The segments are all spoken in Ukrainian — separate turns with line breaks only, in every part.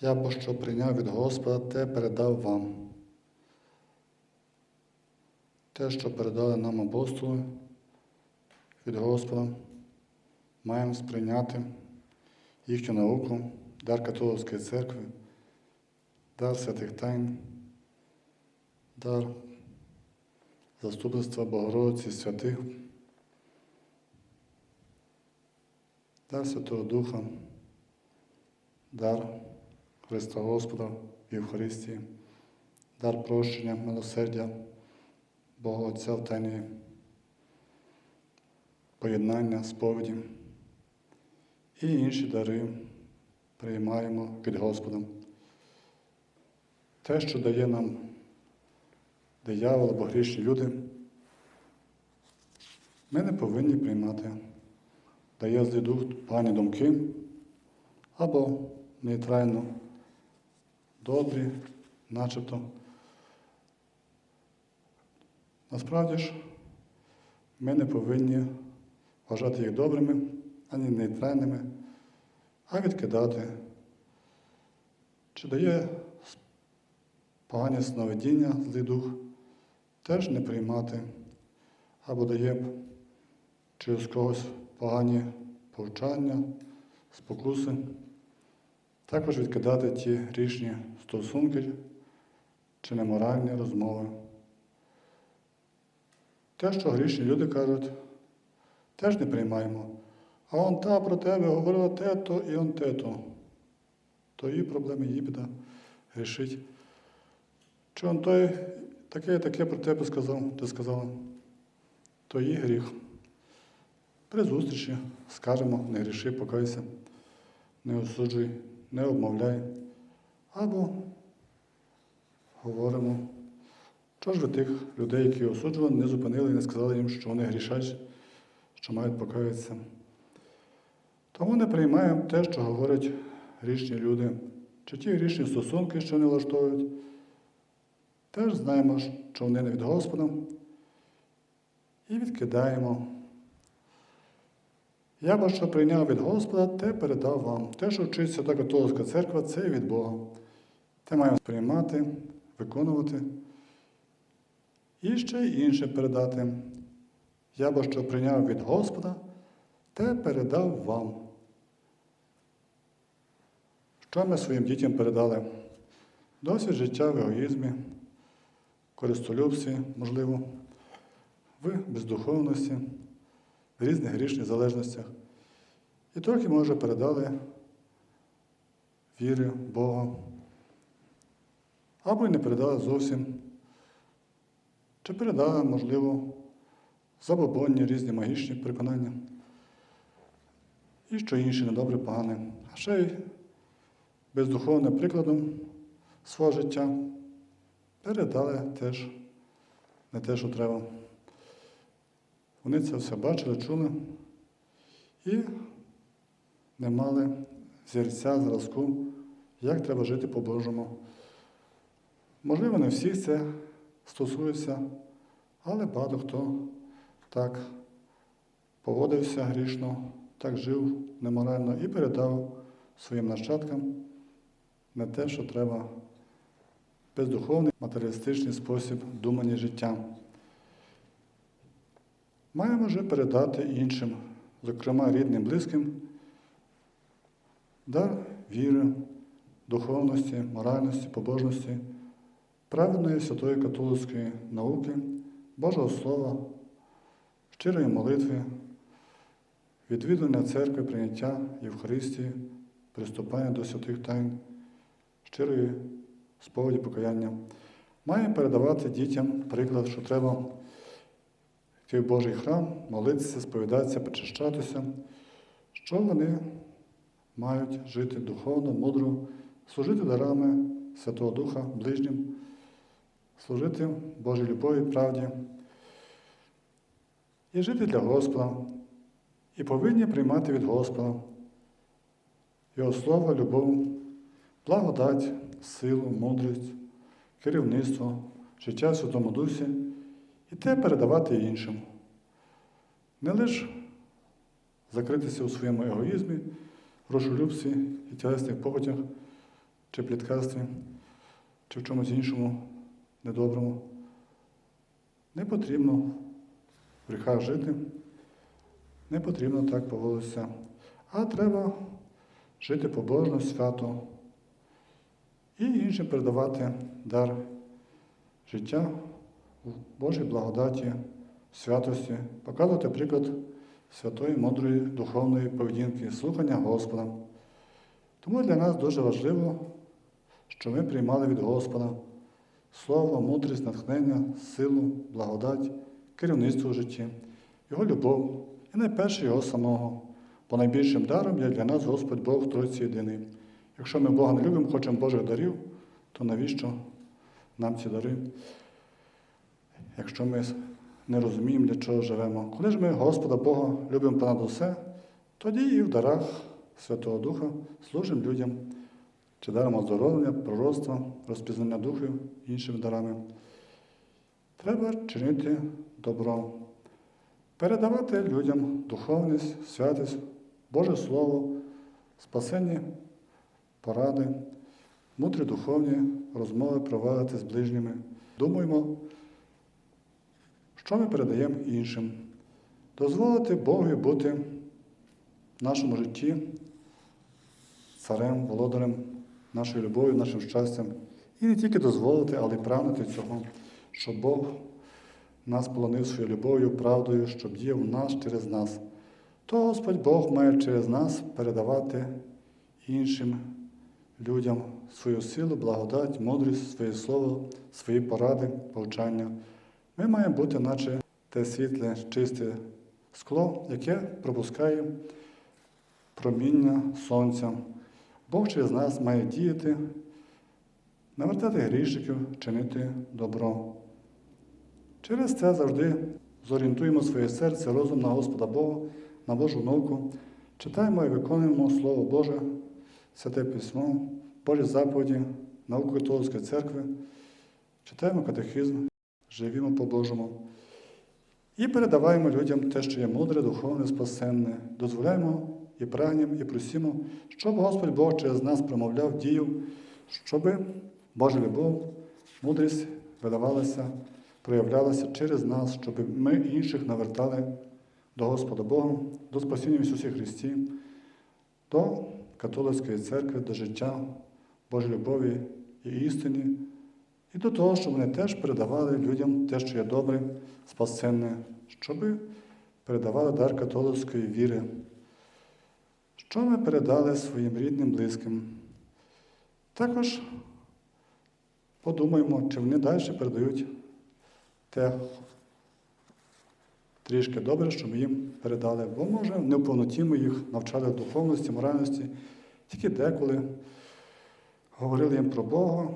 Я бо що прийняв від Господа, те передав вам. Те, що передали нам апостоли від Господа, маємо сприйняти їхню науку, дар католицької церкви, дар святих тайн, дар заступництва Богородиці святих, дар Святого Духа, дар Христа Господа в Євхаристії, дар прощення, милосердя, Бога Отця в тайні поєднання, сповіді і інші дари приймаємо від Господа. Те, що дає нам диявол або грішні люди, ми не повинні приймати. Дає злий дух погані думки або нейтрально добрі, начебто. Насправді ж, ми не повинні вважати їх добрими, ані нейтральними, а відкидати. Чи дає погані сновидіння, злий дух, теж не приймати, або дає через когось погані повчання, спокуси, також відкидати ті грішні стосунки чи неморальні розмови. Те, що грішні люди кажуть, теж не приймаємо. А он та про тебе говорила те-то і он те-то. То її проблеми, її біда грішить. Чи он той таке таке про тебе сказав, ти сказала, то її гріх. При зустрічі скажемо, не гріши, покайся, не осуджуй, не обмовляй. Або говоримо, що ж ви тих людей, які осуджували, не зупинили і не сказали їм, що вони грішать, що мають покаятися. Тому не приймаємо те, що говорять грішні люди, чи ті грішні стосунки, що не влаштовують. Теж знаємо, що вони не від Господа, і відкидаємо. Я бо що прийняв від Господа, те передав вам. Те, що вчить Свята Католицька церква, це від Бога. Те маємо сприймати, виконувати. І ще інше передати. Я бо що прийняв від Господа, те передав вам. Що ми своїм дітям передали? Досвід життя в егоїзмі, користолюбстві, можливо, в бездуховності, різних грішних залежностях. І трохи, може, передали віри в Бога. Або й не передали зовсім. Чи передали, можливо, забобонні різні магічні переконання. І що інше недобре, погане. А ще й бездуховним прикладом свого життя передали теж не те, що треба. Вони це все бачили, чули і не мали зірця, зразку, як треба жити по-божому. Можливо, не всіх це стосується, але багато хто так поводився грішно, так жив неморально і передав своїм нащадкам не те, що треба бездуховний, матеріалістичний спосіб думання життя. Маємо вже передати іншим, зокрема рідним, близьким, дар віри, духовності, моральності, побожності, праведної святої католицької науки, Божого Слова, щирої молитви, відвідування церкви, прийняття Євхаристії, приступання до святих тайн, щирої сповіді покаяння. Маємо передавати дітям приклад, що треба йти Божий храм, молитися, сповідатися, причащатися, що вони мають жити духовно, мудро, служити дарами Святого Духа ближнім, служити Божій любові, правді і жити для Господа, і повинні приймати від Господа Його Слово, любов, благодать, силу, мудрість, керівництво, життя в Святому Дусі і те передавати іншим. Не лише закритися у своєму егоїзмі, грошолюбстві і тілесних похотях, чи пліткарстві, чи в чомусь іншому недоброму. Не потрібно в гріхах жити, не потрібно так поводитися, а треба жити побожно, свято і іншим передавати дар життя в Божій благодаті, святості, показувати приклад святої, мудрої, духовної поведінки, слухання Господа. Тому для нас дуже важливо, що ми приймали від Господа слово, мудрість, натхнення, силу, благодать, керівництво в житті, Його любов і найперше Його самого. Бо найбільшим даром є для нас Господь Бог в Тройці єдиний. Якщо ми Бога не любимо, хочемо Божих дарів, то навіщо нам ці дари? Якщо ми не розуміємо, для чого живемо. Коли ж ми Господа Бога любимо понад усе, тоді і в дарах Святого Духа служимо людям, чи даром оздоровлення, пророцтва, розпізнання духів іншими дарами. Треба чинити добро, передавати людям духовність, святість, Боже Слово, спасенні поради, мудрі духовні розмови проводити з ближніми. Думаємо, що ми передаємо іншим, дозволити Богу бути в нашому житті царем, володарем нашою любов'ю, нашим щастям. І не тільки дозволити, але й прагнути цього, щоб Бог нас полонив своєю любов'ю, правдою, щоб діяв нас через нас. То Господь Бог має через нас передавати іншим людям свою силу, благодать, мудрість, своє слово, свої поради, повчання. Ми маємо бути, наче те світле, чисте скло, яке пропускає проміння сонця. Бог через нас має діяти, навертати грішників, чинити добро. Через це завжди зорієнтуємо своє серце, розум на Господа Бога, на Божу науку, читаємо і виконуємо Слово Боже, Святе Письмо, Божі заповіді, науку Католицької церкви, читаємо катехизм, живімо по-божому. І передаваємо людям те, що є мудре, духовне, спасенне, дозволяємо і прагнемо, і просимо, щоб Господь Бог через нас промовляв, діяв, щоб Божа любов, мудрість видавалася, проявлялася через нас, щоб ми інших навертали до Господа Бога, до спасіння в Ісусі Христі, до католицької церкви, до життя Божої любові і істині, і до того, щоб вони теж передавали людям те, що є добре, спасенне, щоб передавали дар католицької віри. Що ми передали своїм рідним, близьким? Також подумаємо, чи вони далі передають те трішки добре, що ми їм передали. Бо, може, не в повноті ми їх навчали духовності, моральності, тільки деколи говорили їм про Бога,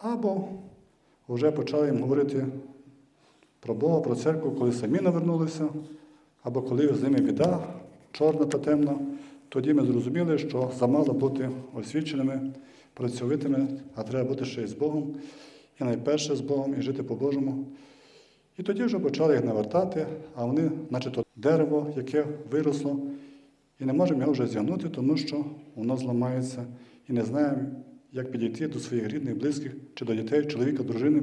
або вже почали їм говорити про Бога, про церкву, коли самі навернулися, або коли з ними біда чорна та темна. Тоді ми зрозуміли, що замало бути освіченими, працьовитими, а треба бути ще й з Богом, і найперше з Богом, і жити по-божому. І тоді вже почали їх навертати, а вони, наче то дерево, яке виросло, і не можемо його вже зігнути, тому що воно зламається, і не знаємо, як підійти до своїх рідних, близьких, чи до дітей, чоловіка, дружини,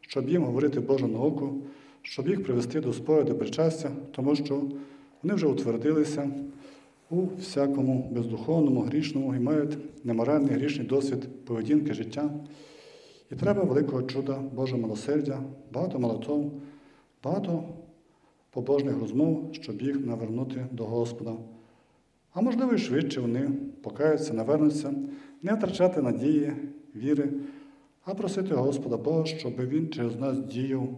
щоб їм говорити Божу науку, щоб їх привести до спою, до причастя, тому що вони вже утвердилися у всякому бездуховному, грішному і мають неморальний грішний досвід поведінки життя. І треба великого чуда, Божого милосердя, багато молитов, багато побожних розмов, щоб їх навернути до Господа. А можливо, і швидше вони покаються, навернуться, не втрачати надії, віри, а просити Господа Бога, щоб Він через нас діяв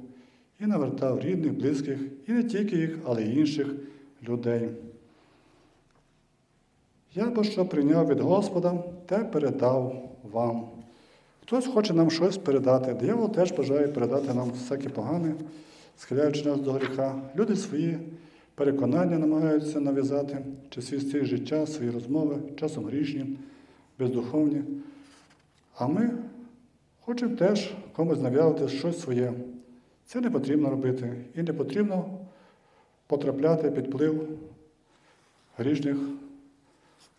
і навертав рідних, близьких, і не тільки їх, але й інших людей. Я бо що прийняв від Господа, те передав вам. Хтось хоче нам щось передати. Диявол теж бажає передати нам всяке погане, схиляючи нас до гріха. Люди свої переконання намагаються нав'язати, чи свій стиль життя, свої розмови, часом грішні, бездуховні. А ми хочемо теж комусь нав'язати щось своє. Це не потрібно робити. І не потрібно потрапляти під вплив грішних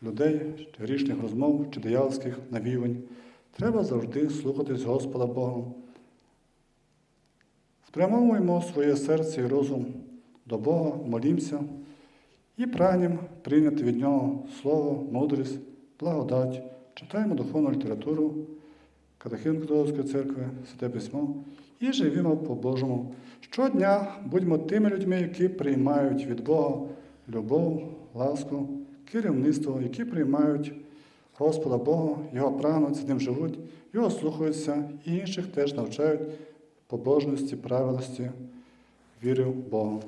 людей, грішних розмов чи диявольських навівань. Треба завжди слухатись Господа Бога. Спрямовуємо своє серце і розум до Бога, молімося і прагнемо прийняти від Нього слово, мудрість, благодать, читаємо духовну літературу, катехин Католицької церкви, Святе Письмо і живімо по-божому. Щодня будьмо тими людьми, які приймають від Бога любов, ласку, керівництво, які приймають Господа Бога, Його прагнуть, з ним живуть, Його слухаються і інших теж навчають побожності, правильності, віри в Бога.